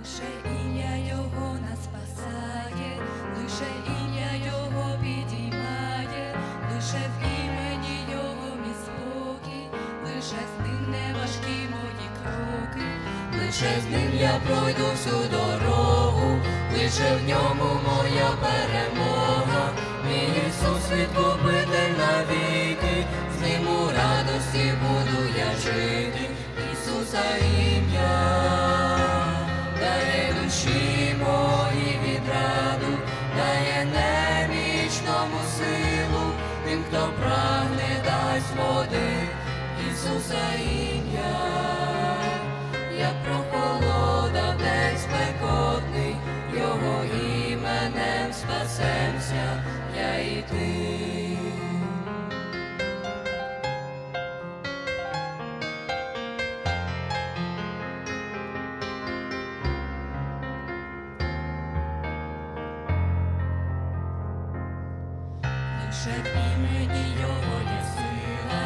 лише ім'я його нас спасає, лише ім'я його підіймає, лише в імені його мій спокій, лише з ним не важкі мої кроки, лише з ним я пройду всю дорогу, лише в ньому моя перемога, мій Ісус відкупитель навіки, з ним у радості буду я жити, Ісуса. Дає немічному силу, тим, хто прагне дасть води, Ісуса ім'я, як прохолода в день спекотний, Його іменем спасемся, я і ти. Лише в імені Його є сила,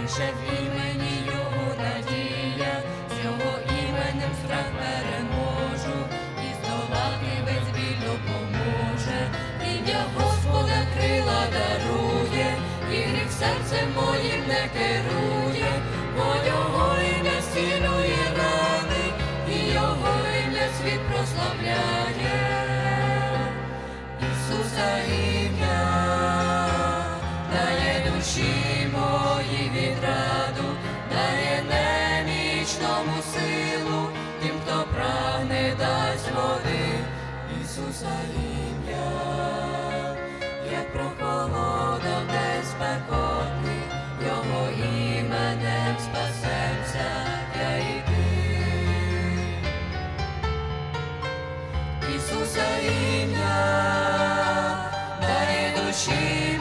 лише в імені Його надія, з Його іменем страх переможу, і здолати весь біль допоможе, ім'я Господа крила дарує, і гріх серцем моїм не керує, бо Його ім'я зцілює рани, і Його ім'я світ прославляє. Ісуса душі мої відраду, дає немічному силу, тим, хто прагне дасть води, Ісуса ім'я, як прохолода спекотний, Його іменем спасемся, я. Ісуса ім'я, дає душі